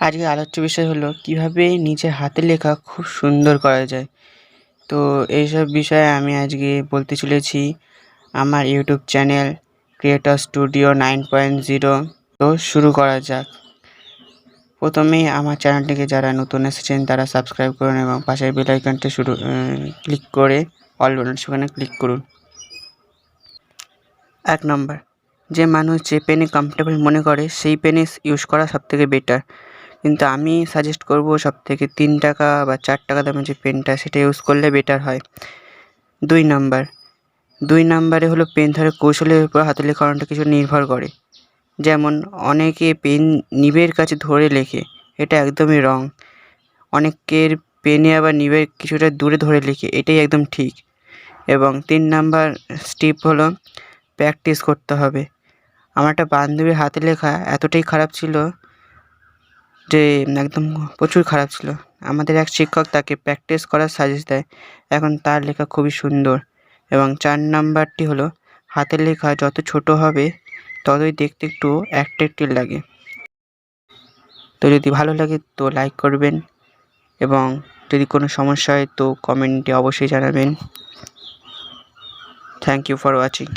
আজকে আলোচ্য বিষয় হলো কীভাবে নিজের হাতের লেখা খুব সুন্দর করা যায়। তো এইসব বিষয়ে আমি আজকে বলতে চলেছি আমার YouTube channel creator studio nine point zero তো শুরু করা যাক। প্রথমেই আমার চ্যানেলটিকে যারা নতুন এসেছেন তারা সাবস্ক্রাইব করুন এবং পাশের বেল আইকনটি শুরু ক্লিক করে অল সেখানে ক্লিক করুন। এক নম্বর যে মানুষ যে পেনে কমফোর্টেবল মনে করে, সেই পেনে ইউজ করা সবথেকে বেটার কিন্তু আমি সাজেস্ট করব সব থেকে তিন টাকা বা চার টাকা দামের যে পেনটা, সেটা ইউজ করলে বেটার হয়। দুই নাম্বার দুই নাম্বারে হলো পেন ধরে কৌশলের উপর হাতে লেখা অনেকটা কিছু নির্ভর করে। যেমন, অনেকে পেন নিবের কাছে ধরে লেখে, এটা একদমই রং অনেকের পেনে আবার নিবের কিছুটা দূরে ধরে লেখে, এটাই একদম ঠিক। এবং তিন নাম্বার স্টিপ হলো প্র্যাকটিস করতে হবে। আমার একটা বান্ধবীর হাতে লেখা এতটাই খারাপ ছিল যে একদম প্রচুর খারাপ ছিল। আমাদের এক শিক্ষক তাকে প্র্যাকটিস করার সাজেস্ট দেয়। এখন তার লেখা খুবই সুন্দর এবং চার নাম্বারটি হলো, হাতের লেখা যত ছোট হবে, ততই দেখতে একটু অ্যাট্রাক্টিভ লাগে। তো যদি ভালো লাগে তো লাইক করবেন এবং যদি কোনো সমস্যা হয় তো কমেন্টে অবশ্যই জানাবেন। Thank you for watching